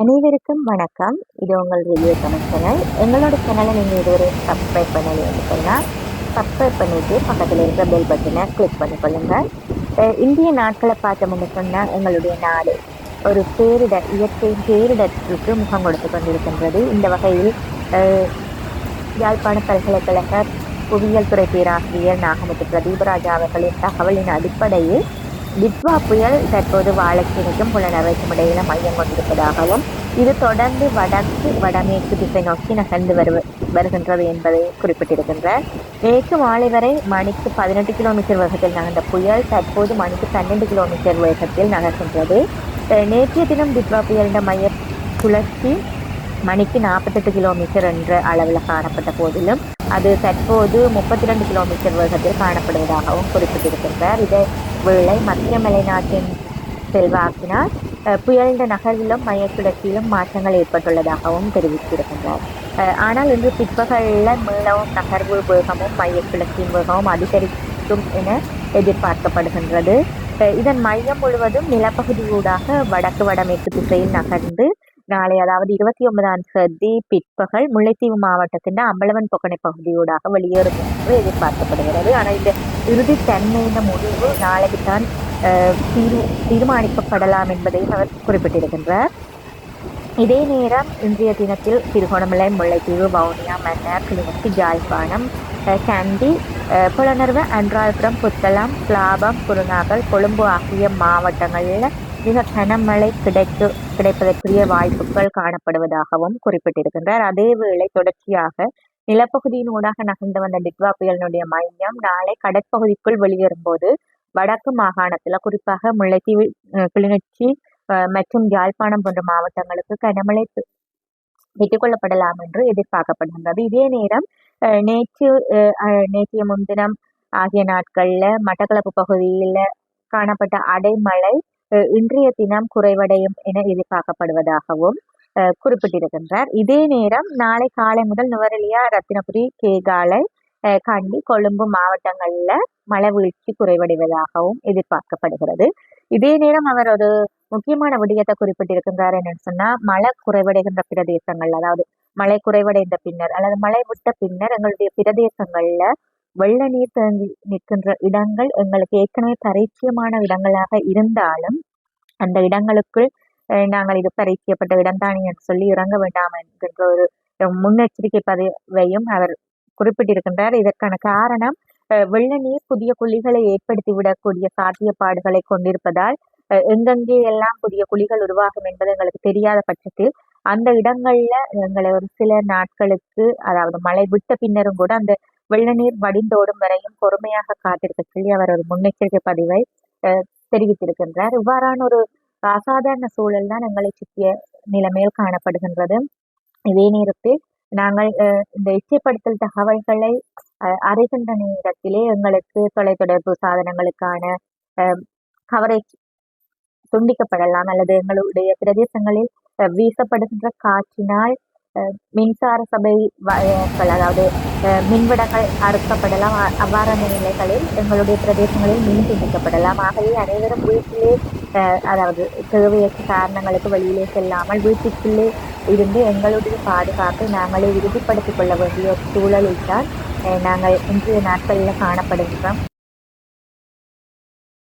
அனைவருக்கும் வணக்கம். இது உங்கள் ரிவ்யூ தமிழ் சேனல். எங்களோட சேனலை நீங்கள் இதுவரை சப்ஸ்கிரைப் பண்ணலைன்னு சொன்னால் சப்ஸ்கிரைப் பண்ணிவிட்டு பக்கத்தில் இருக்கிற பெல் பட்டனை கிளிக் பண்ணி கொள்ளுங்கள். இந்திய நாட்களை பார்த்தோம்னு சொன்னால் எங்களுடைய நாடு ஒரு பேரிடர் இயற்கை பேரிடருக்கு முகம் கொடுத்து கொண்டிருக்கின்றது. இந்த வகையில் யாழ்ப்பாண பல்கலைக்கழக புவியியல் துறை பேராசிரியர் நாகமுத்து பிரதீபராஜா அவர்களின் தகவலின் அடிப்படையில் டிட்வா புயல் தற்போது வாழைச்சேனைக்கும் புலனறுவைக்கும் இடையில மையம் கொண்டிருப்பதாகவும் இது தொடர்ந்து வடக்கு வடமேற்கு திசை நோக்கி நகர்ந்து வருவ வருகின்றது என்பதை குறிப்பிட்டிருக்கின்றார். நேற்று மாலை வரை மணிக்கு பதினெட்டு கிலோமீட்டர் வேகத்தில் நகர்ந்த புயல் தற்போது மணிக்கு பன்னெண்டு கிலோமீட்டர் வேகத்தில் நகர்கின்றது. நேற்றைய தினம் டிட்வா புயலின் மைய சுழற்சி மணிக்கு நாற்பத்தெட்டு கிலோமீட்டர் என்ற அளவில் காணப்பட்ட போதிலும் அது தற்போது முப்பத்தி ரெண்டு கிலோமீட்டர் வேகத்தில் காணப்படுவதாகவும் குறிப்பிட்டிருக்கின்றார். இதை வேளை மத்திய மலைநாட்டின் செல்வாக்கினால் அஹ், புயலின் நகர்விலும் மையச்சுழற்சியிலும் மாற்றங்கள் ஏற்பட்டுள்ளதாகவும் தெரிவித்திருக்கின்றார் ஆனால் இன்று பிற்பகலில் மீளவும் நகர்வு வேகமும் மையச்சுழற்சியின் வேகமும் அதிகரிக்கும் என எதிர்பார்க்கப்படுகின்றது. இதன் மையம் முழுவதும் நிலப்பகுதியூடாக வடக்கு வடமேற்கு திசையில் நகர்ந்து நாளை அதாவது இருபத்தி ஒன்பதாம் தேதி பிற்பகல் முல்லைத்தீவு மாவட்டத்தின் அம்பலவன் பொக்கனை பகுதியூடாக வெளியேறும் என்று எதிர்பார்க்கப்படுகிறது ஆனால் இந்த இறுதி தன்மையின் முடிவு நாளைக்கு தான் அஹ், தீர்மானிக்கப்படலாம் என்பதையும் அவர் குறிப்பிட்டிருக்கின்றார் இதே நேரம் இன்றைய தினத்தில் திருகோணமலை முல்லைத்தீவு வவுனியா மன்னர் கிளிநொச்சி ஜாழ்ப்பாணம் அஹ், கண்டி அஹ், புலனர்வு அன்றாள்புரம் புத்தளம் லாபம் குருநாகல் கொழும்பு ஆகிய மாவட்டங்களில் மிக கனமழை கிடைக்கு கிடைப்பதற்குரிய வாய்ப்புகள் காணப்படுவதாகவும் குறிப்பிட்டிருக்கின்றார். அதேவேளை தொடர்ச்சியாக நிலப்பகுதியின் ஊடாக நகர்ந்து வந்த டிட்வா புயலினுடைய மையம் நாளை கடற்பகுதிக்குள் வெளியேறும்போது வடக்கு மாகாணத்தில் குறிப்பாக முல்லைத்தீவு கிளிநொச்சி மற்றும் யாழ்ப்பாணம் போன்ற மாவட்டங்களுக்கு கனமழை பெ- பெற்றுக்கொள்ளப்படலாம் என்று எதிர்பார்க்கப்படுகின்றது. இதே நேரம் நேற்று நேற்றைய முன்தினம் ஆகிய நாட்கள்ல மட்டக்களப்பு பகுதியில் காணப்பட்ட அடைமழை இன்றைய தினம் குறைவடையும் என எதிர்பார்க்கப்படுவதாகவும் குறிப்பிட்டிருக்கின்றார். இதே நேரம் நாளை காலை முதல் நுவரெலியா ரத்தினபுரி கேகாலை கண்டி கொழும்பு மாவட்டங்கள்ல மழை வீழ்ச்சி குறைவடைவதாகவும் எதிர்பார்க்கப்படுகிறது. இதே நேரம் அவர் ஒரு முக்கியமான விடயத்தை குறிப்பிட்டிருக்கின்றார் என்னன்னு சொன்னா மழை குறைவடைகின்ற பிரதேசங்கள் அதாவது மழை குறைவடைந்த பின்னர் அல்லது மழை விட்ட பின்னர் எங்களுடைய பிரதேசங்கள்ல வெள்ள நீர் தேங்கி நிற்கின்ற இடங்கள் எங்களுக்கு ஏற்கனவே பரிச்சயமான இடங்களாக இருந்தாலும் அந்த இடங்களுக்குள் நாங்கள் இது பரிச்சயப்பட்ட இடம்தானே என்று சொல்லி இறங்க வேண்டாம் என்கின்ற ஒரு முன்னெச்சரிக்கை பதிவையும் அவர் குறிப்பிட்டிருக்கின்றார். இதற்கான காரணம் வெள்ள நீர் புதிய குழிகளை ஏற்படுத்தி விடக்கூடிய சாத்தியப்பாடுகளை கொண்டிருப்பதால் எங்கெங்கே எல்லாம் புதிய குழிகள் உருவாகும் என்பது எங்களுக்கு தெரியாத பட்சத்தில் அந்த இடங்கள்ல எங்களை ஒரு சில நாட்களுக்கு அதாவது மழை விட்ட பின்னரும் கூட அந்த வெள்ள நீர் வடிந்தோடும் வரையும் பொறுமையாக காத்திருக்க சொல்லி அவர் ஒரு முன்னெச்சரிக்கை பதிவை தெரிவித்திருக்கின்றார். இவ்வாறான ஒரு அசாதாரண சூழல் தான் எங்களை சுற்றிய நிலைமையில் காணப்படுகின்றது. இதே நேரத்தில் நாங்கள் அஹ், இந்த எச்சப்படுத்தல் தகவல்களை அஹ், அறிகின்ற நேரத்திலே எங்களுக்கு தொலைத்தொடர்பு சாதனங்களுக்கான கவரேஜ் துண்டிக்கப்படலாம் அல்லது எங்களுடைய பிரதேசங்களில் வீசப்படுகின்ற காற்றினால் மின்சார சபை அதாவது மின்விடங்கள் அறுக்கப்படலாம். அவ்வாறான நிலைகளில் எங்களுடைய பிரதேசங்களில் மின் துண்டிக்கப்படலாம். ஆகவே அனைவரும் வீட்டிலே அதாவது தேவையற்ற காரணங்களுக்கு வெளியிலே செல்லாமல் வீட்டுக்குள்ளே இருந்து எங்களுடைய பாதுகாப்பை நாங்களே உறுதிப்படுத்திக் கொள்ள வேண்டிய சூழலில் தான் நாங்கள் இன்றைய நாட்களில் காணப்படுகிறோம்